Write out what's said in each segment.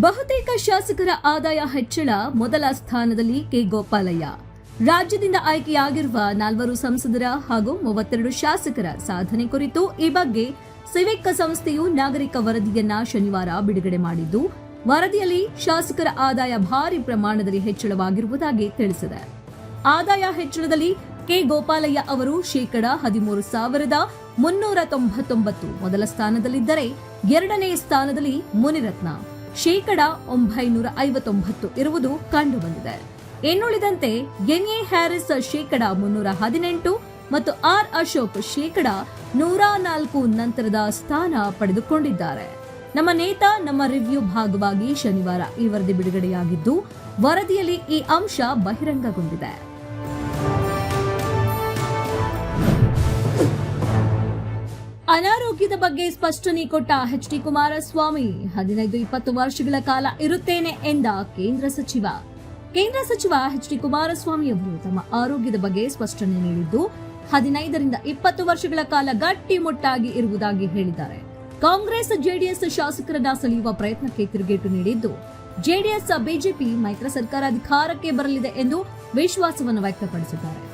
ಬಹುತೇಕ ಶಾಸಕರ ಆದಾಯ ಹೆಚ್ಚಳ ಮೊದಲ ಸ್ಥಾನದಲ್ಲಿ ಕೆ. ಗೋಪಾಲಯ್ಯ. ರಾಜ್ಯದಿಂದ ಆಯ್ಕೆಯಾಗಿರುವ ನಾಲ್ವರು ಸಂಸದರ ಹಾಗೂ ಮೂವತ್ತೆರಡು ಶಾಸಕರ ಸಾಧನೆ ಕುರಿತು ಈ ಬಗ್ಗೆ ಸಿವಿಕ್ ಸಂಸ್ಥೆಯು ನಾಗರಿಕ ವರದಿಯನ್ನ ಶನಿವಾರ ಬಿಡುಗಡೆ ಮಾಡಿದ್ದು, ವರದಿಯಲ್ಲಿ ಶಾಸಕರ ಆದಾಯ ಭಾರಿ ಪ್ರಮಾಣದಲ್ಲಿ ಹೆಚ್ಚಳವಾಗಿರುವುದಾಗಿ ತಿಳಿಸಿದೆ. ಆದಾಯ ಹೆಚ್ಚಳದಲ್ಲಿ ಕೆ. ಗೋಪಾಲಯ್ಯ ಅವರು ಶೇಕಡ ಹದಿಮೂರು ಸಾವಿರದ ಮುನ್ನೂರ ತೊಂಬತ್ತೊಂಬತ್ತು ಮೊದಲ ಸ್ಥಾನದಲ್ಲಿದ್ದರೆ, ಎರಡನೇ ಸ್ಥಾನದಲ್ಲಿ ಮುನಿರತ್ನ. ಶೇಕಡ ಒಂಬೈನೂರ ಐವತ್ತೊಂಬತ್ತು ಇರುವುದು ಕಂಡುಬಂದಿದೆ. ಇನ್ನುಳಿದಂತೆ, ಎನ್ಎ ಹ್ಯಾರಿಸ್ ಶೇಕಡಾ ಮುನ್ನೂರ ಹದಿನೆಂಟು ಮತ್ತು ಆರ್ ಅಶೋಕ್ ಶೇಕಡ ನೂರ ನಾಲ್ಕು ನಂತರದ ಸ್ಥಾನ ಪಡೆದುಕೊಂಡಿದ್ದಾರೆ. ನಮ್ಮ ನೇತಾ, ನಮ್ಮ ರಿವ್ಯೂ ಭಾಗವಾಗಿ ಶನಿವಾರ ಈ ವರದಿ ಬಿಡುಗಡೆಯಾಗಿದ್ದು, ವರದಿಯಲ್ಲಿ ಈ ಅಂಶ ಬಹಿರಂಗಗೊಂಡಿದೆ. ಅನಾರೋಗ್ಯದ ಬಗ್ಗೆ ಸ್ಪಷ್ಟನೆ ಕೊಟ್ಟ ಎಚ್ ಡಿ ಕುಮಾರಸ್ವಾಮಿ, ಹದಿನೈದು ಇಪ್ಪತ್ತು ವರ್ಷಗಳ ಕಾಲ ಇರುತ್ತೇನೆ ಎಂದ ಕೇಂದ್ರ ಸಚಿವ. ಕೇಂದ್ರ ಸಚಿವ ಎಚ್ ಡಿ ಕುಮಾರಸ್ವಾಮಿ ಅವರು ತಮ್ಮ ಆರೋಗ್ಯದ ಬಗ್ಗೆ ಸ್ಪಷ್ಟನೆ ನೀಡಿದ್ದು, ಹದಿನೈದರಿಂದ ಇಪ್ಪತ್ತು ವರ್ಷಗಳ ಕಾಲ ಗಟ್ಟಿಮುಟ್ಟಾಗಿ ಇರುವುದಾಗಿ ಹೇಳಿದ್ದಾರೆ. ಕಾಂಗ್ರೆಸ್, ಜೆಡಿಎಸ್ ಶಾಸಕರನ್ನ ಸೆಳೆಯುವ ಪ್ರಯತ್ನಕ್ಕೆ ತಿರುಗೇಟು ನೀಡಿದ್ದು, ಜೆಡಿಎಸ್, ಬಿಜೆಪಿ ಮೈತ್ರಿ ಸರ್ಕಾರ ಅಧಿಕಾರಕ್ಕೆ ಬರಲಿದೆ ಎಂದು ವಿಶ್ವಾಸವನ್ನು ವ್ಯಕ್ತಪಡಿಸಿದ್ದಾರೆ.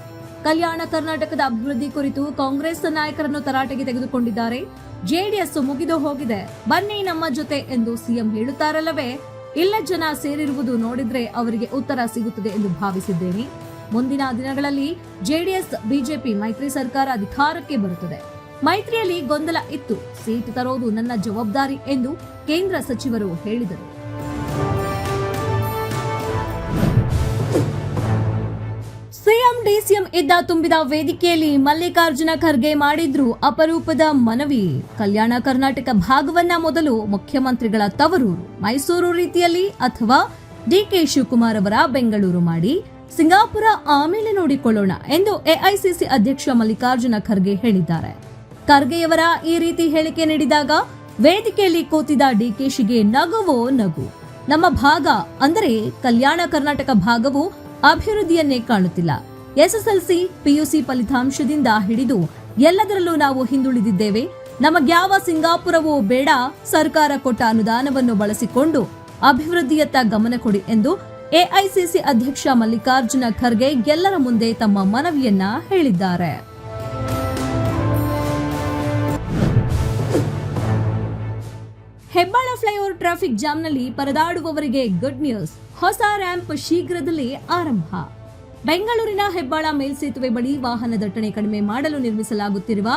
ಕಲ್ಯಾಣ ಕರ್ನಾಟಕದ ಅಭಿವೃದ್ಧಿ ಕುರಿತು ಕಾಂಗ್ರೆಸ್ ನಾಯಕರನ್ನು ತರಾಟೆಗೆ ತೆಗೆದುಕೊಂಡಿದ್ದಾರೆ. ಜೆಡಿಎಸ್ ಮುಗಿದು ಹೋಗಿದೆ. ಬನ್ನಿ ನಮ್ಮ ಜೊತೆ ಎಂದು ಸಿಎಂ ಹೇಳುತ್ತಾರಲ್ಲವೇ? ಇಲ್ಲ ಜನ ಸೇರಿರುವುದು ನೋಡಿದ್ರೆ ಅವರಿಗೆ ಉತ್ತರ ಸಿಗುತ್ತದೆ ಎಂದು ಭಾವಿಸಿದ್ದೇನೆ. ಮುಂದಿನ ದಿನಗಳಲ್ಲಿ ಜೆಡಿಎಸ್, ಬಿಜೆಪಿ ಮೈತ್ರಿ ಸರ್ಕಾರ ಅಧಿಕಾರಕ್ಕೆ ಬರುತ್ತದೆ. ಮೈತ್ರಿಯಲ್ಲಿ ಗೊಂದಲ ಇತ್ತು. ಸೀಟು ತರೋದು ನನ್ನ ಜವಾಬ್ದಾರಿ ಎಂದು ಕೇಂದ್ರ ಸಚಿವರು ಹೇಳಿದರು. ಸಿಎಂ ಇದ್ದ ತುಂಬಿದ ವೇದಿಕೆಯಲ್ಲಿ ಮಲ್ಲಿಕಾರ್ಜುನ ಖರ್ಗೆ ಮಾಡಿದ್ರು ಅಪರೂಪದ ಮನವಿ. ಕಲ್ಯಾಣ ಕರ್ನಾಟಕ ಭಾಗವನ್ನ ಮೊದಲು ಮುಖ್ಯಮಂತ್ರಿಗಳ ತವರೂರು ಮೈಸೂರು ರೀತಿಯಲ್ಲಿ ಅಥವಾ ಡಿಕೆ ಶಿವಕುಮಾರ್ ಅವರ ಬೆಂಗಳೂರು ಮಾಡಿ ಸಿಂಗಾಪುರ ಆಮೇಲೆ ನೋಡಿಕೊಳ್ಳೋಣ ಎಂದು ಎಐಸಿಸಿ ಅಧ್ಯಕ್ಷ ಮಲ್ಲಿಕಾರ್ಜುನ ಖರ್ಗೆ ಹೇಳಿದ್ದಾರೆ. ಖರ್ಗೆಯವರ ಈ ರೀತಿ ಹೇಳಿಕೆ ನೀಡಿದಾಗ ವೇದಿಕೆಯಲ್ಲಿ ಕೂತಿದ್ದ ಡಿಕೆಶಿಗೆ ನಗುವೋ ನಗು. ನಮ್ಮ ಭಾಗ ಅಂದರೆ ಕಲ್ಯಾಣ ಕರ್ನಾಟಕ ಭಾಗವು ಅಭಿವೃದ್ಧಿಯನ್ನೇ ಕಾಣುತ್ತಿಲ್ಲ. ಎಸ್ಎಸ್ಎಲ್ಸಿ ಪಿಯುಸಿ ಫಲಿತಾಂಶದಿಂದ ಹಿಡಿದು ಎಲ್ಲದರಲ್ಲೂ ನಾವು ಹಿಂದುಳಿದಿದ್ದೇವೆ. ನಮಗ್ಯಾವ ಸಿಂಗಾಪುರವೂ ಬೇಡ, ಸರ್ಕಾರ ಕೊಟ್ಟ ಅನುದಾನವನ್ನು ಬಳಸಿಕೊಂಡು ಅಭಿವೃದ್ಧಿಯತ್ತ ಗಮನ ಕೊಡಿ ಎಂದು ಎಐಸಿಸಿ ಅಧ್ಯಕ್ಷ ಮಲ್ಲಿಕಾರ್ಜುನ ಖರ್ಗೆ ಎಲ್ಲರ ಮುಂದೆ ತಮ್ಮ ಮನವಿಯನ್ನ ಹೇಳಿದ್ದಾರೆ. ಹೆಬ್ಬಾಳ ಫ್ಲೈಓವರ್ ಟ್ರಾಫಿಕ್ ಜಾಮ್ನಲ್ಲಿ ಪರದಾಡುವವರಿಗೆ ಗುಡ್ ನ್ಯೂಸ್. ಹೊಸ ರ್ಯಾಂಪ್ ಶೀಘ್ರದಲ್ಲೇ ಆರಂಭ. ಬೆಂಗಳೂರಿನ ಹೆಬ್ಬಾಳ ಮೇಲ್ಸೇತುವೆ ಬಳಿ ವಾಹನ ದಟ್ಟಣೆ ಕಡಿಮೆ ಮಾಡಲು ನಿರ್ಮಿಸಲಾಗುತ್ತಿರುವ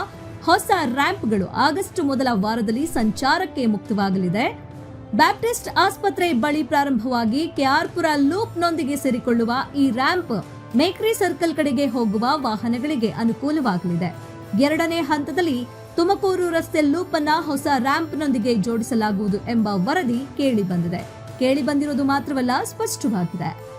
ಹೊಸ ರ್ಯಾಂಪ್ಗಳು ಆಗಸ್ಟ್ ಮೊದಲ ವಾರದಲ್ಲಿ ಸಂಚಾರಕ್ಕೆ ಮುಕ್ತವಾಗಲಿದೆ. ಬ್ಯಾಪ್ಟಿಸ್ಟ್ ಆಸ್ಪತ್ರೆ ಬಳಿ ಪ್ರಾರಂಭವಾಗಿ ಕೆಆರ್ಪುರ ಲೂಪ್ನೊಂದಿಗೆ ಸೇರಿಕೊಳ್ಳುವ ಈ ರ್ಯಾಂಪ್ ಮೇಕ್ರಿ ಸರ್ಕಲ್ ಕಡೆಗೆ ಹೋಗುವ ವಾಹನಗಳಿಗೆ ಅನುಕೂಲವಾಗಲಿದೆ. ಎರಡನೇ ಹಂತದಲ್ಲಿ ತುಮಕೂರು ರಸ್ತೆ ಲೂಪ್ ಅನ್ನ ಹೊಸ ರ್ಯಾಂಪ್ನೊಂದಿಗೆ ಜೋಡಿಸಲಾಗುವುದು ಎಂಬ ವರದಿ ಕೇಳಿಬಂದಿದೆ ಕೇಳಿಬಂದಿರುವುದು ಕೇಳಿ ಬಂದಿರುವುದು ಮಾತ್ರವಲ್ಲ, ಸ್ಪಷ್ಟವಾಗಿದೆ.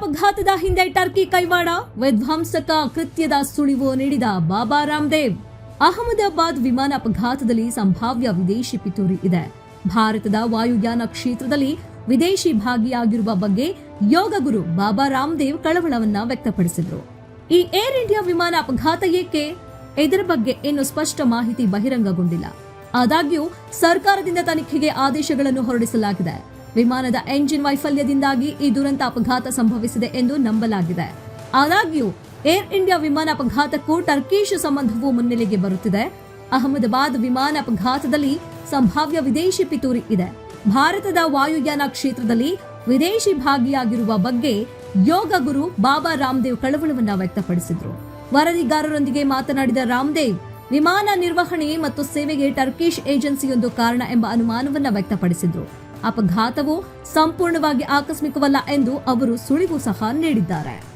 ಅಪಘಾತದ ಹಿಂದೆ ಟರ್ಕಿ ಕೈವಾಡ. ವಿಧ್ವಂಸಕ ಕೃತ್ಯದ ಸುಳಿವು ನೀಡಿದ ಬಾಬಾ ರಾಮದೇವ್. ಅಹಮದಾಬಾದ್ ವಿಮಾನ ಅಪಘಾತದಲ್ಲಿ ಸಂಭಾವ್ಯ ವಿದೇಶಿ ಪಿತೂರಿ ಇದೆ. ಭಾರತದ ವಾಯುಯಾನ ಕ್ಷೇತ್ರದಲ್ಲಿ ವಿದೇಶಿ ಭಾಗಿಯಾಗಿರುವ ಬಗ್ಗೆ ಯೋಗ ಗುರು ಬಾಬಾ ರಾಮದೇವ್ ಕಳವಳವನ್ನ ವ್ಯಕ್ತಪಡಿಸಿದ್ರು. ಈ ಏರ್ ಇಂಡಿಯಾ ವಿಮಾನ ಅಪಘಾತ ಏಕೆ? ಇದರ ಬಗ್ಗೆ ಇನ್ನು ಸ್ಪಷ್ಟ ಮಾಹಿತಿ ಬಹಿರಂಗಗೊಂಡಿಲ್ಲ. ಆದಾಗ್ಯೂ ಸರ್ಕಾರದಿಂದ ತನಿಖೆಗೆ ಆದೇಶಗಳನ್ನು ಹೊರಡಿಸಲಾಗಿದೆ. ವಿಮಾನದ ಎಂಜಿನ್ ವೈಫಲ್ಯದಿಂದಾಗಿ ಈ ದುರಂತ ಅಪಘಾತ ಸಂಭವಿಸಿದೆ ಎಂದು ನಂಬಲಾಗಿದೆ. ಆದಾಗ್ಯೂ, ಏರ್ ಇಂಡಿಯಾ ವಿಮಾನ ಅಪಘಾತಕ್ಕೂ ಟರ್ಕಿಶ್ ಸಂಬಂಧವು ಮುನ್ನೆಲೆಗೆ ಬರುತ್ತಿದೆ. ಅಹಮದಾಬಾದ್ ವಿಮಾನ ಅಪಘಾತದಲ್ಲಿ ಸಂಭಾವ್ಯ ವಿದೇಶಿ ಪಿತೂರಿ ಇದೆ. ಭಾರತದ ವಾಯುಯಾನ ಕ್ಷೇತ್ರದಲ್ಲಿ ವಿದೇಶಿ ಭಾಗಿಯಾಗಿರುವ ಬಗ್ಗೆ ಯೋಗ ಗುರು ಬಾಬಾ ರಾಮದೇವ್ ಕಳವಳವನ್ನು ವ್ಯಕ್ತಪಡಿಸಿದ್ರು. ವರದಿಗಾರರೊಂದಿಗೆ ಮಾತನಾಡಿದ ರಾಮದೇವ್, ವಿಮಾನ ನಿರ್ವಹಣೆ ಮತ್ತು ಸೇವೆಗೆ ಟರ್ಕಿಶ್ ಏಜೆನ್ಸಿಯೊಂದು ಕಾರಣ ಎಂಬ ಅನುಮಾನವನ್ನು ವ್ಯಕ್ತಪಡಿಸಿದ್ರು. ಅಪಘಾತವು ಸಂಪೂರ್ಣವಾಗಿ ಆಕಸ್ಮಿಕವಲ್ಲ ಎಂದು ಅವರು ಸುಳಿವು ಸಹ ನೀಡಿದ್ದಾರೆ.